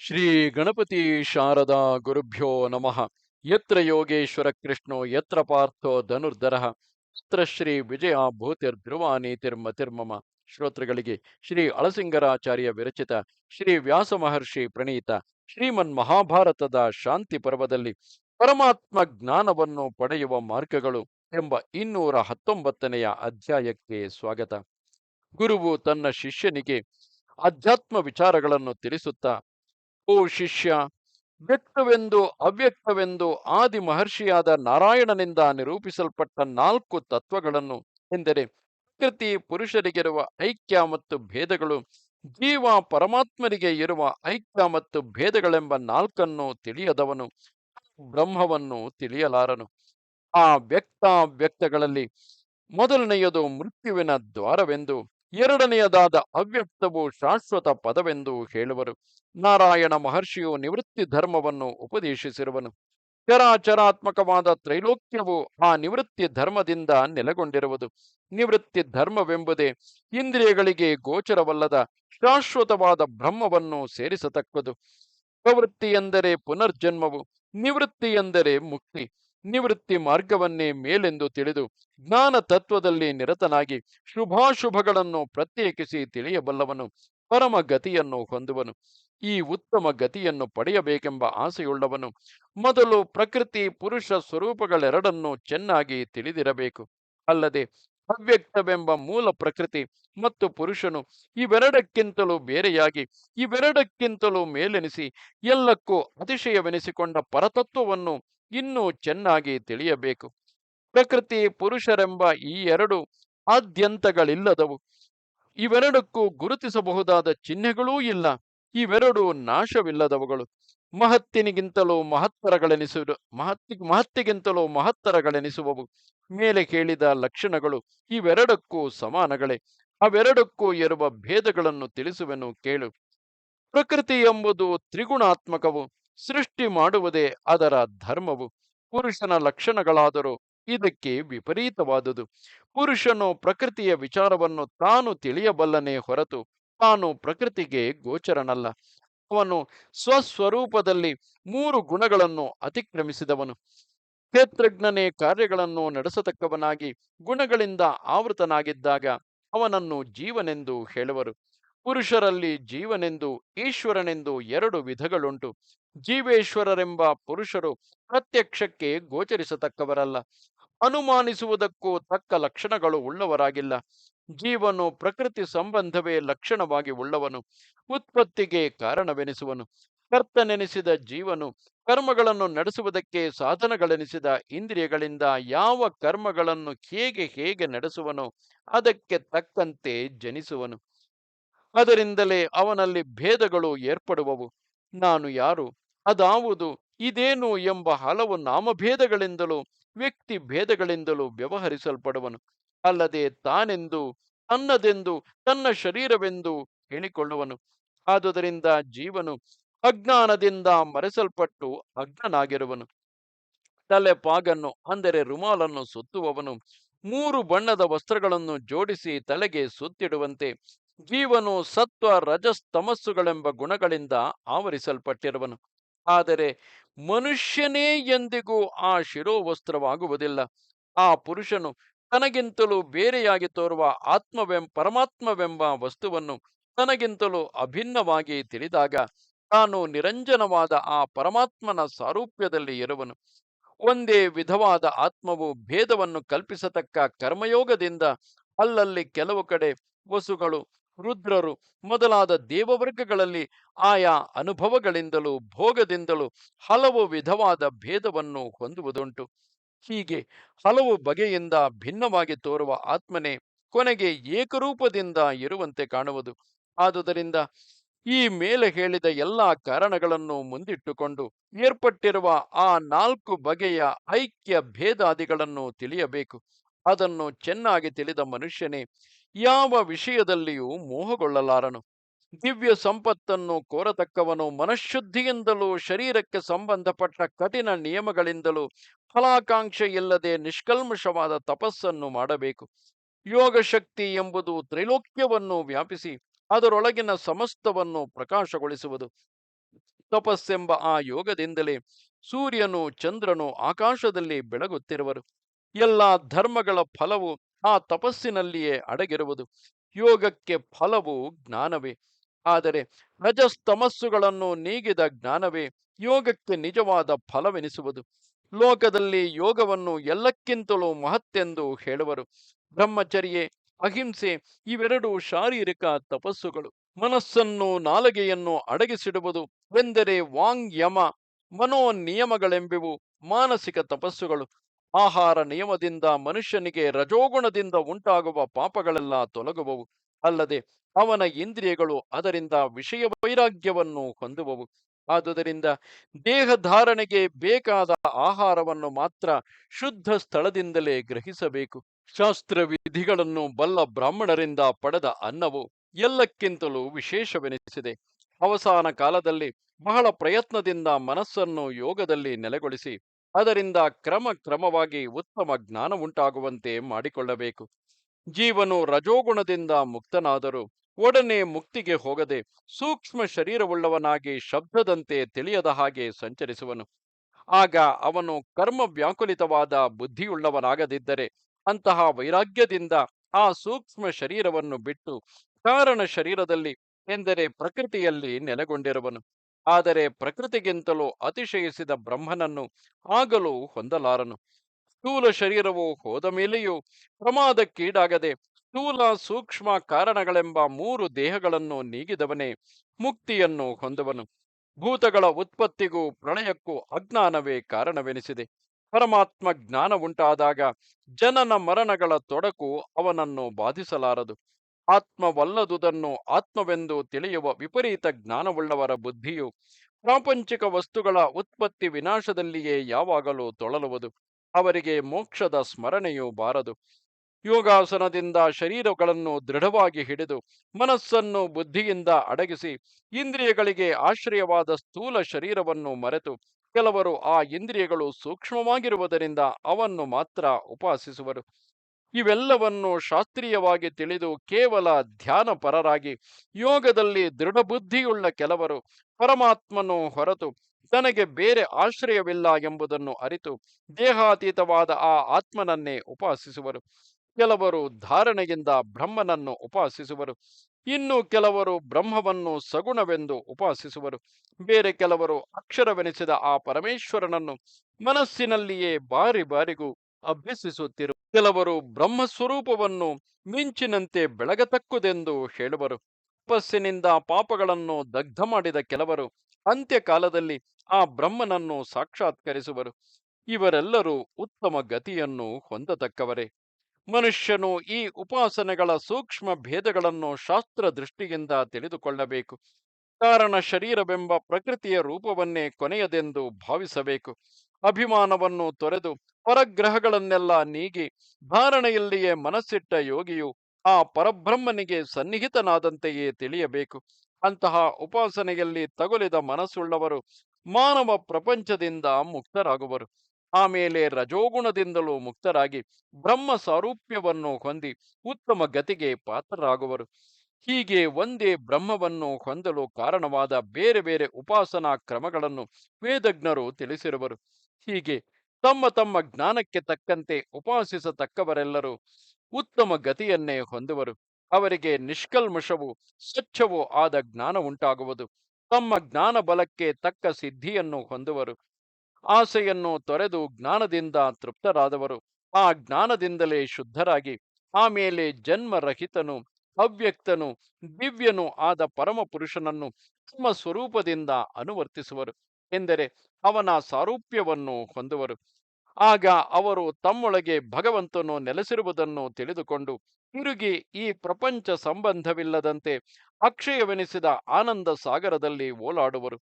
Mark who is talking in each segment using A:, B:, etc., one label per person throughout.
A: ಶ್ರೀ ಗಣಪತಿ ಶಾರದಾ ಗುರುಭ್ಯೋ ನಮಃ. ಯತ್ರ ಯೋಗೇಶ್ವರ ಕೃಷ್ಣೋ, ಯತ್ರ ಪಾರ್ಥೋ ಧನುರ್ಧರ, ಯತ್ರ ಶ್ರೀ ವಿಜಯ ಭೂತಿರ್ ಧ್ರುವ ನೀತಿರ್ಮತಿರ್ಮಮ ಶ್ರೋತೃಗಳಿಗೆ ಶ್ರೀ ಅಳಸಿಂಗರಾಚಾರ್ಯ ವಿರಚಿತ ಶ್ರೀ ವ್ಯಾಸ ಮಹರ್ಷಿ ಪ್ರಣೀತ ಶ್ರೀಮನ್ ಮಹಾಭಾರತದ ಶಾಂತಿ ಪರ್ವದಲ್ಲಿ ಪರಮಾತ್ಮ ಜ್ಞಾನವನ್ನು ಪಡೆಯುವ ಮಾರ್ಗಗಳು ಎಂಬ ಇನ್ನೂರ ಹತ್ತೊಂಬತ್ತನೆಯ ಅಧ್ಯಾಯಕ್ಕೆ ಸ್ವಾಗತ. ಗುರುವು ತನ್ನ ಶಿಷ್ಯನಿಗೆ ಅಧ್ಯಾತ್ಮ ವಿಚಾರಗಳನ್ನು ತಿಳಿಸುತ್ತಾ ಓ ಶಿಷ್ಯ, ವ್ಯಕ್ತವೆಂದು, ಅವ್ಯಕ್ತವೆಂದು ಆದಿ ಮಹರ್ಷಿಯಾದ ನಾರಾಯಣನಿಂದ ನಿರೂಪಿಸಲ್ಪಟ್ಟ ನಾಲ್ಕು ತತ್ವಗಳನ್ನು ಎಂದರೆ, ಪ್ರಕೃತಿ ಪುರುಷರಿಗಿರುವ ಐಕ್ಯ ಮತ್ತು ಭೇದಗಳು, ಜೀವ ಪರಮಾತ್ಮರಿಗೆ ಇರುವ ಐಕ್ಯ ಮತ್ತು ಭೇದಗಳೆಂಬ ನಾಲ್ಕನ್ನು ತಿಳಿಯದವನು, ಬ್ರಹ್ಮವನ್ನು ತಿಳಿಯಲಾರನು. ಆ ವ್ಯಕ್ತ ವ್ಯಕ್ತಗಳಲ್ಲಿ ಮೊದಲನೆಯದು ಮೃತ್ಯುವಿನ ದ್ವಾರವೆಂದು. ಎರಡನೆಯದಾದ ಅವ್ಯಕ್ತವು ಶಾಶ್ವತ ಪದವೆಂದು ಹೇಳುವರು. ನಾರಾಯಣ ಮಹರ್ಷಿಯು ನಿವೃತ್ತಿ ಧರ್ಮವನ್ನು ಉಪದೇಶಿಸಿರುವನು. ಚರಾಚರಾತ್ಮಕವಾದ ತ್ರೈಲೋಕ್ಯವು ಆ ನಿವೃತ್ತಿ ಧರ್ಮದಿಂದ ನೆಲೆಗೊಂಡಿರುವುದು. ನಿವೃತ್ತಿ ಧರ್ಮವೆಂಬುದೇ ಇಂದ್ರಿಯಗಳಿಗೆ ಗೋಚರವಲ್ಲದ ಶಾಶ್ವತವಾದ ಬ್ರಹ್ಮವನ್ನು ಸೇರಿಸತಕ್ಕದು ಪ್ರವೃತ್ತಿ ಎಂದರೆ ಪುನರ್ಜನ್ಮವು ನಿವೃತ್ತಿ ಎಂದರೆ ಮುಕ್ತಿ. ನಿವೃತ್ತಿ ಮಾರ್ಗವನ್ನೇ ಮೇಲೆಂದು ತಿಳಿದು ಜ್ಞಾನ ತತ್ವದಲ್ಲಿ ನಿರತನಾಗಿ ಶುಭಾಶುಭಗಳನ್ನು ಪ್ರತ್ಯೇಕಿಸಿ ತಿಳಿಯಬಲ್ಲವನು, ಪರಮ ಗತಿಯನ್ನು ಹೊಂದುವನು. ಈ ಉತ್ತಮ ಗತಿಯನ್ನು ಪಡೆಯಬೇಕೆಂಬ ಆಸೆಯುಳ್ಳವನು. ಮೊದಲು ಪ್ರಕೃತಿ ಪುರುಷ ಸ್ವರೂಪಗಳೆರಡನ್ನೂ ಚೆನ್ನಾಗಿ ತಿಳಿದಿರಬೇಕು. ಅಲ್ಲದೆ ಅವ್ಯಕ್ತವೆಂಬ ಮೂಲ ಪ್ರಕೃತಿ ಮತ್ತು ಪುರುಷನು ಇವೆರಡಕ್ಕಿಂತಲೂ ಬೇರೆಯಾಗಿ, ಇವೆರಡಕ್ಕಿಂತಲೂ ಮೇಲೆನಿಸಿ ಎಲ್ಲಕ್ಕೂ ಅತಿಶಯವೆನಿಸಿಕೊಂಡ ಪರತತ್ವವನ್ನು ಇನ್ನೂ ಚೆನ್ನಾಗಿ ತಿಳಿಯಬೇಕು. ಪ್ರಕೃತಿ, ಪುರುಷರೆಂಬ ಈ ಎರಡು ಆದ್ಯಂತಗಳಿಲ್ಲದವು. ಇವೆರಡಕ್ಕೂ ಗುರುತಿಸಬಹುದಾದ ಚಿಹ್ನೆಗಳೂ ಇಲ್ಲ. ಇವೆರಡು ನಾಶವಿಲ್ಲದವುಗಳು. ಮಹತ್ತಿನಿಗಿಂತಲೂ ಮಹತ್ತರಗಳೆನಿಸುವ ಮಹತ್ತಿ, ಮಹತ್ತಿಗಿಂತಲೂ ಮಹತ್ತರಗಳೆನಿಸುವವು. ಮೇಲೆ ಹೇಳಿದ ಲಕ್ಷಣಗಳು ಇವೆರಡಕ್ಕೂ ಸಮಾನಗಳೇ. ಅವೆರಡಕ್ಕೂ ಇರುವ ಭೇದಗಳನ್ನು ತಿಳಿಸುವೆನು ಕೇಳು. ಪ್ರಕೃತಿ ಎಂಬುದು ತ್ರಿಗುಣಾತ್ಮಕವು. ಸೃಷ್ಟಿ ಮಾಡುವುದೇ ಅದರ ಧರ್ಮವು. ಪುರುಷನ ಲಕ್ಷಣಗಳಾದರೂ ಇದಕ್ಕೆ ವಿಪರೀತವಾದುದು. ಪುರುಷನು ಪ್ರಕೃತಿಯ ವಿಚಾರವನ್ನು ತಾನು ತಿಳಿಯಬಲ್ಲನೇ ಹೊರತು ತಾನು ಪ್ರಕೃತಿಗೆ ಗೋಚರನಲ್ಲ. ಅವನು ಸ್ವಸ್ವರೂಪದಲ್ಲಿ ಮೂರು ಗುಣಗಳನ್ನು ಅತಿಕ್ರಮಿಸಿದವನು. ಕ್ಷೇತ್ರಜ್ಞನೇ ಕಾರ್ಯಗಳನ್ನು ನಡೆಸತಕ್ಕವನಾಗಿ ಗುಣಗಳಿಂದ ಆವೃತನಾಗಿದ್ದಾಗ ಅವನನ್ನು ಜೀವನೆಂದು ಹೇಳುವರು. ಪುರುಷರಲ್ಲಿ ಜೀವನೆಂದು, ಈಶ್ವರನೆಂದು ಎರಡು ವಿಧಗಳುಂಟು. ಜೀವೇಶ್ವರರೆಂಬ ಪುರುಷರು ಪ್ರತ್ಯಕ್ಷಕ್ಕೆ ಗೋಚರಿಸತಕ್ಕವರಲ್ಲ. ಅನುಮಾನಿಸುವುದಕ್ಕೂ ತಕ್ಕ ಲಕ್ಷಣಗಳು ಉಳ್ಳವರಾಗಿಲ್ಲ. ಜೀವನು ಪ್ರಕೃತಿ ಸಂಬಂಧವೇ ಲಕ್ಷಣವಾಗಿ ಉಳ್ಳವನು. ಉತ್ಪತ್ತಿಗೆ ಕಾರಣವೆನಿಸುವನು. ಕರ್ತನೆನಿಸಿದ ಜೀವನು ಕರ್ಮಗಳನ್ನು ನಡೆಸುವುದಕ್ಕೆ ಸಾಧನಗಳೆನಿಸಿದ ಇಂದ್ರಿಯಗಳಿಂದ ಯಾವ ಕರ್ಮಗಳನ್ನು ಹೇಗೆ ಹೇಗೆ ನಡೆಸುವನೋ ಅದಕ್ಕೆ ತಕ್ಕಂತೆ ಜನಿಸುವನು. ಅದರಿಂದಲೇ ಅವನಲ್ಲಿ ಭೇದಗಳು ಏರ್ಪಡುವವು. ನಾನು ಯಾರು? ಅದಾವುದು ಇದೇನು ಎಂಬ ಹಲವು ನಾಮಭೇದಗಳಿಂದಲೂ ವ್ಯಕ್ತಿ ಭೇದಗಳಿಂದಲೂ ವ್ಯವಹರಿಸಲ್ಪಡುವನು. ಅಲ್ಲದೆ ತಾನೆಂದು, ತನ್ನದೆಂದು, ತನ್ನ ಶರೀರವೆಂದು ಹೇಳಿಕೊಳ್ಳುವನು. ಆದುದರಿಂದ ಜೀವನು ಅಜ್ಞಾನದಿಂದ ಮರೆಸಲ್ಪಟ್ಟು ಅಜ್ಞನಾಗಿರುವನು. ತಲೆ ಪಾಗನ್ನು ಅಂದರೆ ರುಮಾಲನ್ನು ಸುತ್ತುವವನು. ಮೂರು ಬಣ್ಣದ ವಸ್ತ್ರಗಳನ್ನು ಜೋಡಿಸಿ ತಲೆಗೆ ಸುತ್ತಿಡುವಂತೆ ಜೀವನು ಸತ್ವ ರಜಸ್ತಮಸ್ಸುಗಳೆಂಬ ಗುಣಗಳಿಂದ ಆವರಿಸಲ್ಪಟ್ಟಿರುವನು. ಆದರೆ ಮನುಷ್ಯನೇ ಎಂದಿಗೂ ಆ ಶಿರೋವಸ್ತ್ರವಾಗುವುದಿಲ್ಲ. ಆ ಪುರುಷನು ತನಗಿಂತಲೂ ಬೇರೆಯಾಗಿ ತೋರುವ ಆತ್ಮವೆಂ, ಪರಮಾತ್ಮವೆಂಬ ವಸ್ತುವನ್ನು ತನಗಿಂತಲೂ ಅಭಿನ್ನವಾಗಿ ತಿಳಿದಾಗ ತಾನು ನಿರಂಜನವಾದ ಆ ಪರಮಾತ್ಮನ ಸಾರೂಪ್ಯದಲ್ಲಿ ಇರುವನು. ಒಂದೇ ವಿಧವಾದ ಆತ್ಮವು ಭೇದವನ್ನು ಕಲ್ಪಿಸತಕ್ಕ ಕರ್ಮಯೋಗದಿಂದ ಅಲ್ಲಲ್ಲಿ ಕೆಲವು ಕಡೆ ವಸುಗಳು ರುದ್ರರು ಮೊದಲಾದ ದೇವವರ್ಗಗಳಲ್ಲಿ ಆಯಾ ಅನುಭವಗಳಿಂದಲೂ ಭೋಗದಿಂದಲೂ ಹಲವು ವಿಧವಾದ ಭೇದವನ್ನು ಹೊಂದುವುದುಂಟು. ಹೀಗೆ ಹಲವು ಬಗೆಯಿಂದ ಭಿನ್ನವಾಗಿ ತೋರುವ ಆತ್ಮನೇ ಕೊನೆಗೆ ಏಕರೂಪದಿಂದ ಇರುವಂತೆ ಕಾಣುವುದು. ಆದುದರಿಂದ ಈ ಮೇಲೆ ಹೇಳಿದ ಎಲ್ಲ ಕಾರಣಗಳನ್ನು ಮುಂದಿಟ್ಟುಕೊಂಡು ಏರ್ಪಟ್ಟಿರುವ ಆ ನಾಲ್ಕು ಬಗೆಯ ಐಕ್ಯ ಭೇದಾದಿಗಳನ್ನು ತಿಳಿಯಬೇಕು. ಅದನ್ನು ಚೆನ್ನಾಗಿ ತಿಳಿದ ಮನುಷ್ಯನೇ ಯಾವ ವಿಷಯದಲ್ಲಿಯೂ ಮೋಹಗೊಳ್ಳಲಾರನು. ದಿವ್ಯ ಸಂಪತ್ತನ್ನು ಕೋರತಕ್ಕವನು ಮನಃಶುದ್ಧಿಯಿಂದಲೂ ಶರೀರಕ್ಕೆ ಸಂಬಂಧಪಟ್ಟ ಕಠಿಣ ನಿಯಮಗಳಿಂದಲೂ ಫಲಾಕಾಂಕ್ಷೆಯಿಲ್ಲದೆ ಇಲ್ಲದೆ ನಿಷ್ಕಲ್ಮಶವಾದ ತಪಸ್ಸನ್ನು ಮಾಡಬೇಕು. ಯೋಗ ಶಕ್ತಿ ಎಂಬುದು ತ್ರೈಲೋಕ್ಯವನ್ನು ವ್ಯಾಪಿಸಿ ಅದರೊಳಗಿನ ಸಮಸ್ತವನ್ನು ಪ್ರಕಾಶಗೊಳಿಸುವುದು. ತಪಸ್ಸೆಂಬ ಆ ಯೋಗದಿಂದಲೇ ಸೂರ್ಯನು ಚಂದ್ರನು ಆಕಾಶದಲ್ಲಿ ಬೆಳಗುತ್ತಿರುವರು. ಎಲ್ಲ ಧರ್ಮಗಳ ಫಲವು ಆ ತಪಸ್ಸಿನಲ್ಲಿಯೇ ಅಡಗಿರುವುದು. ಯೋಗಕ್ಕೆ ಫಲವು ಜ್ಞಾನವೇ. ಆದರೆ ರಜಸ್ತಮಸ್ಸುಗಳನ್ನು ನೀಗಿದ ಜ್ಞಾನವೇ ಯೋಗಕ್ಕೆ ನಿಜವಾದ ಫಲವೆನಿಸುವುದು. ಲೋಕದಲ್ಲಿ ಯೋಗವನ್ನು ಎಲ್ಲಕ್ಕಿಂತಲೂ ಮಹತ್ತೆಂದು ಹೇಳುವರು. ಬ್ರಹ್ಮಚರ್ಯೆ, ಅಹಿಂಸೆ ಇವೆರಡು ಶಾರೀರಿಕ ತಪಸ್ಸುಗಳು. ಮನಸ್ಸನ್ನು ನಾಲಗೆಯನ್ನು ಅಡಗಿಸಿಡುವುದು ಎಂದರೆ ವಾಂಗ್ ಯಮ ಮನೋ ನಿಯಮಗಳೆಂಬಿವು ಮಾನಸಿಕ ತಪಸ್ಸುಗಳು. ಆಹಾರ ನಿಯಮದಿಂದ ಮನುಷ್ಯನಿಗೆ ರಜೋಗುಣದಿಂದ ಉಂಟಾಗುವ ಪಾಪಗಳೆಲ್ಲ ತೊಲಗುವವು. ಅಲ್ಲದೆ ಅವನ ಇಂದ್ರಿಯಗಳು ಅದರಿಂದ ವಿಷಯ ವೈರಾಗ್ಯವನ್ನು ಹೊಂದುವವು. ಆದುದರಿಂದ ದೇಹಧಾರಣೆಗೆ ಬೇಕಾದ ಆಹಾರವನ್ನು ಮಾತ್ರ ಶುದ್ಧ ಸ್ಥಳದಿಂದಲೇ ಗ್ರಹಿಸಬೇಕು. ಶಾಸ್ತ್ರ ವಿಧಿಗಳನ್ನು ಬಲ್ಲ ಬ್ರಾಹ್ಮಣರಿಂದ ಪಡೆದ ಅನ್ನವು ಎಲ್ಲಕ್ಕಿಂತಲೂ ವಿಶೇಷವೆನಿಸಿದೆ. ಅವಸಾನ ಕಾಲದಲ್ಲಿ ಬಹಳ ಪ್ರಯತ್ನದಿಂದ ಮನಸ್ಸನ್ನು ಯೋಗದಲ್ಲಿ ನೆಲೆಗೊಳಿಸಿ ಅದರಿಂದ ಕ್ರಮ ಕ್ರಮವಾಗಿ ಉತ್ತಮ ಜ್ಞಾನ ಉಂಟಾಗುವಂತೆ ಮಾಡಿಕೊಳ್ಳಬೇಕು. ಜೀವನು ರಜೋಗುಣದಿಂದ ಮುಕ್ತನಾದರೂ ಒಡನೆ ಮುಕ್ತಿಗೆ ಹೋಗದೆ ಸೂಕ್ಷ್ಮ ಶರೀರವುಳ್ಳವನಾಗಿ ಶಬ್ದದಂತೆ ತಿಳಿಯದ ಹಾಗೆ ಸಂಚರಿಸುವನು. ಆಗ ಅವನು ಕರ್ಮ ವ್ಯಾಕುಲಿತವಾದ ಬುದ್ಧಿಯುಳ್ಳವನಾಗದಿದ್ದರೆ ಅಂತಹ ವೈರಾಗ್ಯದಿಂದ ಆ ಸೂಕ್ಷ್ಮ ಶರೀರವನ್ನು ಬಿಟ್ಟು ಕಾರಣ ಶರೀರದಲ್ಲಿ ಎಂದರೆ ಪ್ರಕೃತಿಯಲ್ಲಿ ನೆಲೆಗೊಂಡಿರುವನು. ಆದರೆ ಪ್ರಕೃತಿಗಿಂತಲೂ ಅತಿಶಯಿಸಿದ ಬ್ರಹ್ಮನನ್ನು ಆಗಲೂ ಹೊಂದಲಾರನು. ಸ್ಥೂಲ ಶರೀರವು ಹೋದ ಮೇಲೆಯೂ ಪ್ರಮಾದಕ್ಕೀಡಾಗದೆ ಸ್ಥೂಲ ಸೂಕ್ಷ್ಮ ಕಾರಣಗಳೆಂಬ ಮೂರು ದೇಹಗಳನ್ನು ನೀಗಿದವನೇ ಮುಕ್ತಿಯನ್ನು ಹೊಂದುವನು. ಭೂತಗಳ ಉತ್ಪತ್ತಿಗೂ ಪ್ರಳಯಕ್ಕೂ ಅಜ್ಞಾನವೇ ಕಾರಣವೆನಿಸಿದೆ. ಪರಮಾತ್ಮ ಜ್ಞಾನ ಉಂಟಾದಾಗ ಜನನ ಮರಣಗಳ ತೊಡಕು ಅವನನ್ನು ಬಾಧಿಸಲಾರದು. ಆತ್ಮವಲ್ಲದುದನ್ನು ಆತ್ಮವೆಂದು ತಿಳಿಯುವ ವಿಪರೀತ ಜ್ಞಾನವುಳ್ಳವರ ಬುದ್ಧಿಯು ಪ್ರಾಪಂಚಿಕ ವಸ್ತುಗಳ ಉತ್ಪತ್ತಿ ವಿನಾಶದಲ್ಲಿಯೇ ಯಾವಾಗಲೂ ತೊಳಲುವುದು. ಅವರಿಗೆ ಮೋಕ್ಷದ ಸ್ಮರಣೆಯೂ ಬಾರದು. ಯೋಗಾಸನದಿಂದ ಶರೀರಗಳನ್ನು ದೃಢವಾಗಿ ಹಿಡಿದು ಮನಸ್ಸನ್ನು ಬುದ್ಧಿಯಿಂದ ಅಡಗಿಸಿ ಇಂದ್ರಿಯಗಳಿಗೆ ಆಶ್ರಯವಾದ ಸ್ಥೂಲ ಶರೀರವನ್ನು ಮರೆತು ಕೆಲವರು ಆ ಇಂದ್ರಿಯಗಳು ಸೂಕ್ಷ್ಮವಾಗಿರುವುದರಿಂದ ಅವನ್ನು ಮಾತ್ರ ಉಪಾಸಿಸುವರು. ಇವೆಲ್ಲವನ್ನು ಶಾಸ್ತ್ರೀಯವಾಗಿ ತಿಳಿದು ಕೇವಲ ಧ್ಯಾನ ಪರರಾಗಿ ಯೋಗದಲ್ಲಿ ದೃಢಬುದ್ಧಿಯುಳ್ಳ ಕೆಲವರು ಪರಮಾತ್ಮನು ಹೊರತು ತನಗೆ ಬೇರೆ ಆಶ್ರಯವಿಲ್ಲ ಎಂಬುದನ್ನು ಅರಿತು ದೇಹಾತೀತವಾದ ಆ ಆತ್ಮನನ್ನೇ ಉಪಾಸಿಸುವರು. ಕೆಲವರು ಧಾರಣೆಯಿಂದ ಬ್ರಹ್ಮನನ್ನು ಉಪಾಸಿಸುವರು. ಇನ್ನು ಕೆಲವರು ಬ್ರಹ್ಮವನ್ನು ಸಗುಣವೆಂದು ಉಪಾಸಿಸುವರು. ಬೇರೆ ಕೆಲವರು ಅಕ್ಷರವೆನಿಸಿದ ಆ ಪರಮೇಶ್ವರನನ್ನು ಮನಸ್ಸಿನಲ್ಲಿಯೇ ಬಾರಿ ಬಾರಿಗೂ ಅಭ್ಯಸಿಸುತ್ತಿರು ಕೆಲವರು ಬ್ರಹ್ಮಸ್ವರೂಪವನ್ನು ಮಿಂಚಿನಂತೆ ಬೆಳಗತಕ್ಕುದೆಂದು ಹೇಳುವರು. ತಪಸ್ಸಿನಿಂದ ಪಾಪಗಳನ್ನು ದಗ್ಧ ಮಾಡಿದ ಕೆಲವರು ಅಂತ್ಯಕಾಲದಲ್ಲಿ ಆ ಬ್ರಹ್ಮನನ್ನು ಸಾಕ್ಷಾತ್ಕರಿಸುವರು. ಇವರೆಲ್ಲರೂ ಉತ್ತಮ ಗತಿಯನ್ನು ಹೊಂದತಕ್ಕವರೇ. ಮನುಷ್ಯನು ಈ ಉಪಾಸನೆಗಳ ಸೂಕ್ಷ್ಮ ಭೇದಗಳನ್ನು ಶಾಸ್ತ್ರ ದೃಷ್ಟಿಯಿಂದ ತಿಳಿದುಕೊಳ್ಳಬೇಕು. ಕಾರಣ ಶರೀರವೆಂಬ ಪ್ರಕೃತಿಯ ರೂಪವನ್ನೇ ಕೊನೆಯದೆಂದು ಭಾವಿಸಬೇಕು. ಅಭಿಮಾನವನ್ನು ತೊರೆದು ಪರಗ್ರಹಗಳನ್ನೆಲ್ಲ ನೀಗಿ ಧಾರಣೆಯಲ್ಲಿಯೇ ಮನಸ್ಸಿಟ್ಟ ಯೋಗಿಯು ಆ ಪರಬ್ರಹ್ಮನಿಗೆ ಸನ್ನಿಹಿತನಾದಂತೆಯೇ ತಿಳಿಯಬೇಕು. ಅಂತಹ ಉಪಾಸನೆಯಲ್ಲಿ ತಗುಲಿದ ಮನಸ್ಸುಳ್ಳವರು ಮಾನವ ಪ್ರಪಂಚದಿಂದ ಮುಕ್ತರಾಗುವರು. ಆಮೇಲೆ ರಜೋಗುಣದಿಂದಲೂ ಮುಕ್ತರಾಗಿ ಬ್ರಹ್ಮ ಸಾರೂಪ್ಯವನ್ನು ಹೊಂದಿ ಉತ್ತಮ ಗತಿಗೆ ಪಾತ್ರರಾಗುವರು. ಹೀಗೆ ಒಂದೇ ಬ್ರಹ್ಮವನ್ನು ಹೊಂದಲು ಕಾರಣವಾದ ಬೇರೆ ಬೇರೆ ಉಪಾಸನಾ ಕ್ರಮಗಳನ್ನು ವೇದಜ್ಞರು ತಿಳಿಸಿರುವರು. ಹೀಗೆ ತಮ್ಮ ತಮ್ಮ ಜ್ಞಾನಕ್ಕೆ ತಕ್ಕಂತೆ ಉಪಾಸಿಸತಕ್ಕವರೆಲ್ಲರೂ ಉತ್ತಮ ಗತಿಯನ್ನೇ ಹೊಂದುವರು. ಅವರಿಗೆ ನಿಷ್ಕಲ್ಮಶವೂ ಸ್ವಚ್ಛವೂ ಆದ ಜ್ಞಾನ ಉಂಟಾಗುವುದು. ತಮ್ಮ ಜ್ಞಾನ ಬಲಕ್ಕೆ ತಕ್ಕ ಸಿದ್ಧಿಯನ್ನು ಹೊಂದುವರು. ಆಸೆಯನ್ನು ತೊರೆದು ಜ್ಞಾನದಿಂದ ತೃಪ್ತರಾದವರು. ಆ ಜ್ಞಾನದಿಂದಲೇ ಶುದ್ಧರಾಗಿ ಆಮೇಲೆ ಜನ್ಮರಹಿತನು, ಅವ್ಯಕ್ತನು, ದಿವ್ಯನು ಆದ ಪರಮ ಪುರುಷನನ್ನು ತಮ್ಮ ಸ್ವರೂಪದಿಂದ ಅನುವರ್ತಿಸುವರು. ಎಂದರೆ ಅವನ ಸಾರೂಪ್ಯವನ್ನು ಹೊಂದುವರು. ಆಗ ಅವರು ತಮ್ಮೊಳಗೆ ಭಗವಂತನು ನೆಲೆಸಿರುವುದನ್ನು ತಿಳಿದುಕೊಂಡು, ತಿರುಗಿ ಈ ಪ್ರಪಂಚ ಸಂಬಂಧವಿಲ್ಲದಂತೆ ಅಕ್ಷಯವೆನಿಸಿದ ಆನಂದ ಸಾಗರದಲ್ಲಿ ಓಲಾಡುವರು.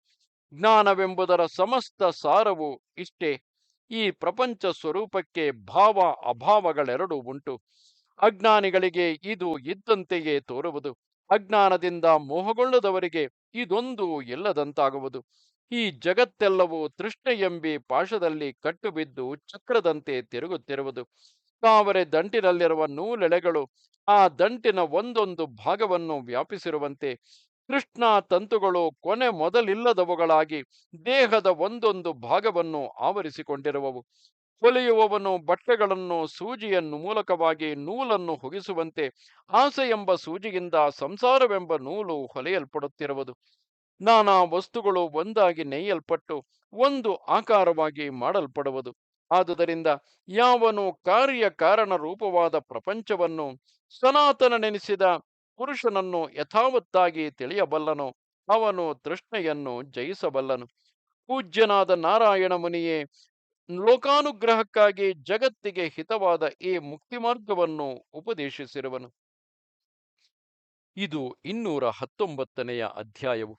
A: ಜ್ಞಾನವೆಂಬುದರ ಸಮಸ್ತ ಸಾರವು ಇಷ್ಟೇ. ಈ ಪ್ರಪಂಚ ಸ್ವರೂಪಕ್ಕೆ ಭಾವ ಅಭಾವಗಳೆರಡು ಉಂಟು. ಅಜ್ಞಾನಿಗಳಿಗೆ ಇದು ಇದ್ದಂತೆಯೇ ತೋರುವುದು. ಅಜ್ಞಾನದಿಂದ ಮೋಹಗೊಳ್ಳದವರಿಗೆ ಇದೊಂದು ಇಲ್ಲದಂತಾಗುವುದು. ಈ ಜಗತ್ತೆಲ್ಲವೂ ತೃಷ್ಣೆ ಎಂಬಿ ಪಾಶದಲ್ಲಿ ಕಟ್ಟುಬಿದ್ದು ಚಕ್ರದಂತೆ ತಿರುಗುತ್ತಿರುವುದು. ತಾವರೆ ದಂಟಿನಲ್ಲಿರುವ ನೂಲೆಳೆಗಳು ಆ ದಂಟಿನ ಒಂದೊಂದು ಭಾಗವನ್ನು ವ್ಯಾಪಿಸಿರುವಂತೆ ಕೃಷ್ಣ ತಂತುಗಳು ಕೊನೆ ಮೊದಲಿಲ್ಲದವುಗಳಾಗಿ ದೇಹದ ಒಂದೊಂದು ಭಾಗವನ್ನು ಆವರಿಸಿಕೊಂಡಿರುವವು. ಹೊಲಿಯುವವನು ಬಟ್ಟೆಗಳನ್ನು ಸೂಜಿಯನ್ನು ಮೂಲಕವಾಗಿ ನೂಲನ್ನು ಹೊಗಿಸುವಂತೆ ಆಸೆ ಎಂಬ ಸೂಜಿಯಿಂದ ಸಂಸಾರವೆಂಬ ನೂಲು ಹೊಲೆಯಲ್ಪಡುತ್ತಿರುವುದು. ನಾನಾ ವಸ್ತುಗಳು ಒಂದಾಗಿ ನೇಯಲ್ಪಟ್ಟು ಒಂದು ಆಕಾರವಾಗಿ ಮಾಡಲ್ಪಡುವುದು. ಆದುದರಿಂದ ಯಾವನು ಕಾರ್ಯ ಕಾರಣ ರೂಪವಾದ ಪ್ರಪಂಚವನ್ನು ಸನಾತನನೆನಿಸಿದ ಪುರುಷನನ್ನು ಯಥಾವತ್ತಾಗಿ ತಿಳಿಯಬಲ್ಲನು. ಅವನು ತೃಷ್ಣೆಯನ್ನು ಜಯಿಸಬಲ್ಲನು. ಪೂಜ್ಯನಾದ ನಾರಾಯಣ ಮುನಿಯೇ, ಲೋಕಾನುಗ್ರಹಕ್ಕಾಗಿ ಜಗತ್ತಿಗೆ ಹಿತವಾದ ಈ ಮುಕ್ತಿ ಮಾರ್ಗವನ್ನು ಉಪದೇಶಿಸಿರುವನು. ಇದು ಇನ್ನೂರ ಹತ್ತೊಂಬತ್ತನೆಯ ಅಧ್ಯಾಯವು.